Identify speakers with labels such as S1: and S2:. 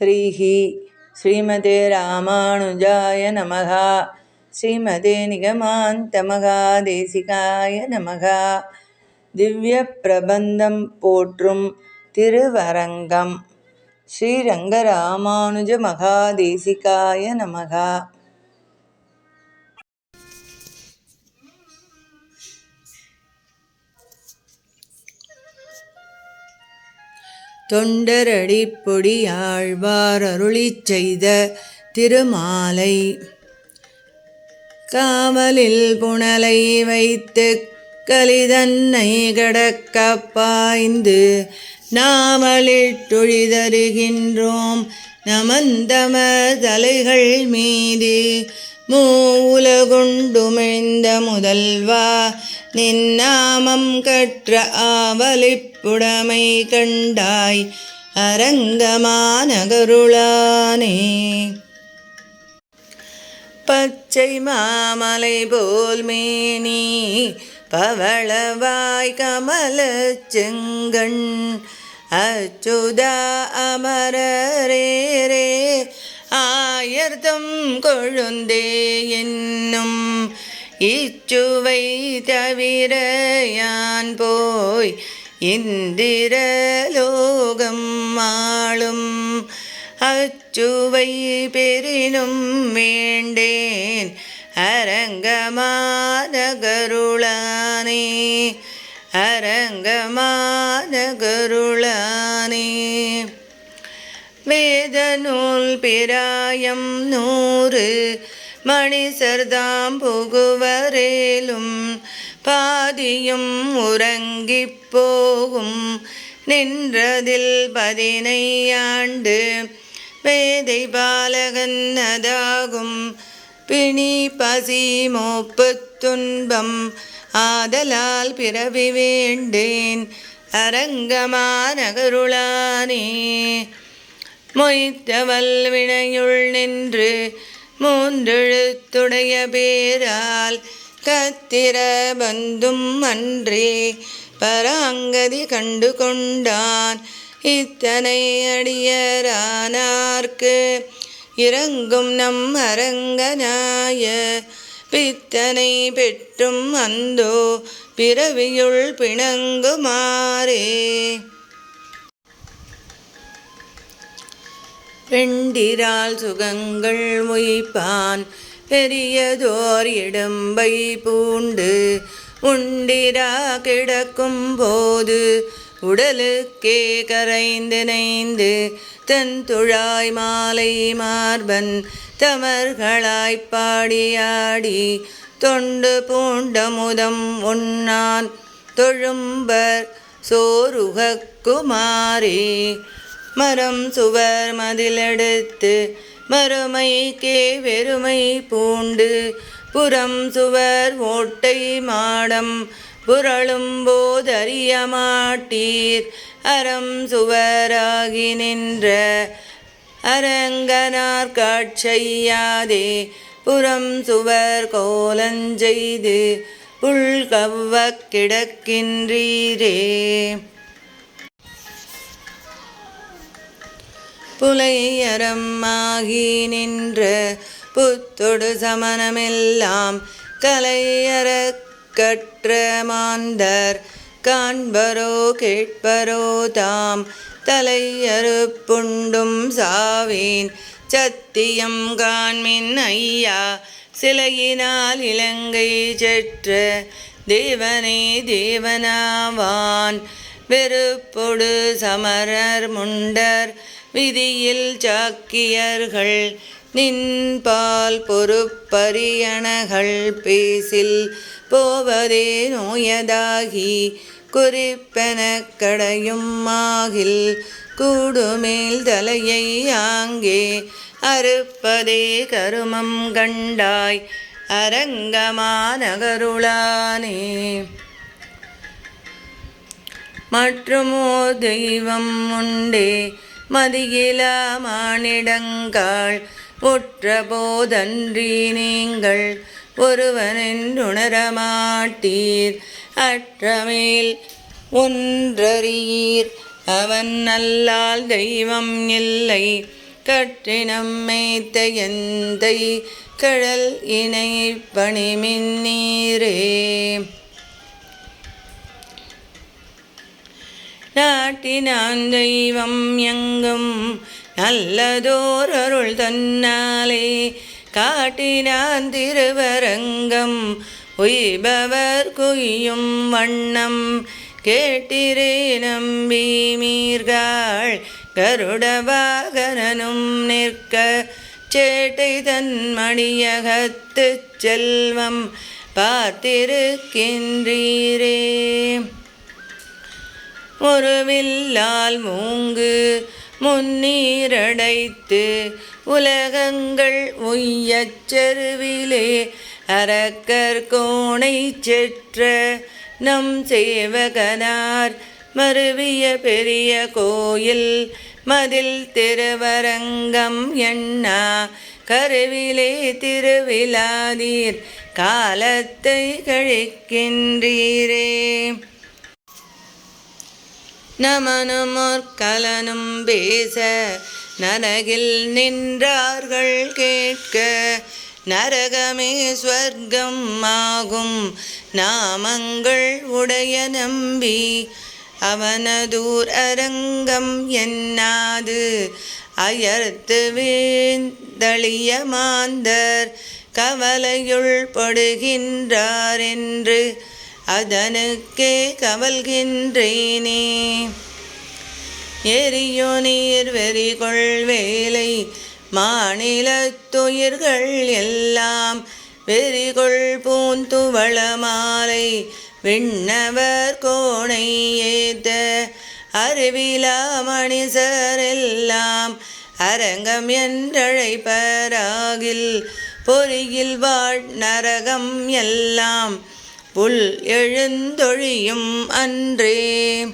S1: ஸ்ரீஹி ஸ்ரீமதே ராமானுஜாய நமः ஸ்ரீமதே நிகமாந்தமகாதேசிகாய நமः திவ்ய பிரபந்தம் போற்றும் திருவரங்கம். ஸ்ரீரங்கராமானுஜ மகாதேசிகாய நமகா தொண்டரடிப்பொடி ஆழ்வார் அருளிச் செய்த திருமாலை. காவலில் புனலை வைத்து கலிதன்னை கடக்க பாய்ந்து நாமலிட்டொழிதருகின்றோம் நமந்தம தலைகள் மீது மூவுலகுண்டுமிழ்ந்த முதல்வா நின்னாமம் கற்ற ஆவலிப்புடமை கண்டாய் அரங்கமானகருளானே. பச்சை மாமலை போல் மேனி பவளவாய் கமல செங்கண் அச்சுதா அமரரே ஆயர்தம் கொழுந்தே என்னும் இச்சுவை தவிர யான் போய் இந்திரலோகம் ஆளும் அச்சுவை பெரினும் வேண்டேன் அரங்கமானகருளானே அரங்கமானகருளானே வேத நூல் பிராயம் நூறு மணிசர்தாம் புகுவரேலும் பாதியும் உறங்கிப் போகும். நின்றதில் பதினையாண்டு வேதை பாலகன் அதாகும். பிணி பசி மோப்பு துன்பம் ஆதலால் பிறவி வேண்டேன். அரங்கமா நகருளானே மொய்த்தவல் வினையுள் நின்று மூன்றெழுத்துடைய பேரால் கத்திர பந்தும் அன்றே பராங்கதி கண்டு கொண்டான். இத்தனை அடியரானார்க்கு இறங்கும் நம் அரங்கனாய பித்தனை பெற்றும் அந்தோ பிறவியுள் பிணங்குமாறே. பெண்டிரால் சுகங்கள் மொய்ப்பான். பெரியதோர் இடம்பை பூண்டு உண்டிரா கிடக்கும் போது உடலுக்கே கரைந்து நைந்து தன் துழாய் மாலை மார்பன் தமர்களாய்ப் பாடியாடி தொண்டு பூண்டமுதம் உண்ணான். தொழும்பர் சோருகக்குமாரே மரம் சுவர் மதிலெடுத்து மறுமைக்கே வெறுமை பூண்டு. புறம் சுவர் ஓட்டை மாடம் புரளும் போதறிய மாட்டீர். அறம் சுவராகி நின்ற அரங்கனார் காட்சையாதே. புறம் சுவர் கோலஞ்செய்து உள்கவ்வக் கிடக்கின்றீரே. புலையரம்மாகி நின்று புத்தொடு சமணமெல்லாம் கலையற கற்ற மாந்தர். காண்பரோ கேட்பரோ தாம் தலையறுப்புண்டும் சாவேன். சத்தியம் காண்மின் ஐயா சிலையினால் இலங்கை செற்று தேவனே தேவனாவான். வெறுப்பொடு சமரர் முண்டர் விதியில் சாக்கியர்கள் நின்பால் பொறுப்பரியணகள் பேசில் போவதே நோயதாகி குறிப்பென கடையும் ஆகில் கூடுமேல் தலையை ஆங்கே அறுப்பதே கருமம் கண்டாய் அரங்கமானகருளானே மற்றுமோ தெய்வம் உண்டே மதியிலா மானிடங்காள் உற்ற போதன்றி நீங்கள் ஒருவனென்றுணரமாட்டீர் அற்றமேல் ஒன்றறியீர். அவன் அல்லால் தெய்வம் இல்லை. கற்றினம் மேய்த்த எந்தை கடல் இணை பணிமின் நீரே. நாட்டினான் தெய்வம் எங்கும். நல்லதோர் அருள் தன்னாலே காட்டினான் திருவரங்கம். உய்பவர் குய்யும் வண்ணம் கேட்டிரே நம்பி மீர்காள். கருடவாகனும் நிற்க சேட்டை தன் மணியகத்து செல்வம் பார்த்திருக்கின்றீரே. முருவில்லால் மூங்கு முன்னீரடைத்து உலகங்கள் உய்யச் செருவிலே அரக்கர் கோணை செற்ற நம் சேவகனார் மருவிய பெரிய கோயில் மதில் திருவரங்கம் எண்ணா கருவிலே திருவிழாதீர் காலத்தை கழிக்கின்றீரே. நமனுமோர்கலனும் பேச நரகில் நின்றார்கள் கேட்க நரகமே ஸ்வர்க்கம் ஆகும் நாமங்கள் உடைய நம்பி அவனதூர் அரங்கம் என்னாது? அயர்த்து வீழ்ந்தளிய மாந்தர் கவலையுள் படுகின்றார் என்று அதனுக்கே கவல்கின்றேனே. எரியோ நீர் வெறிகொள் வேலை மாநிலத்துயிர்கள் எல்லாம் வெறிகொள் பூந்துவள மாலை விண்ணவர் கோணை ஏத்த அறிவிலா மணிசரெல்லாம் அரங்கம் என்றழைப்பராகில் பொறியில் வாழ் நரகம் எல்லாம் புல் எழுந்தொழியும் அன்றே.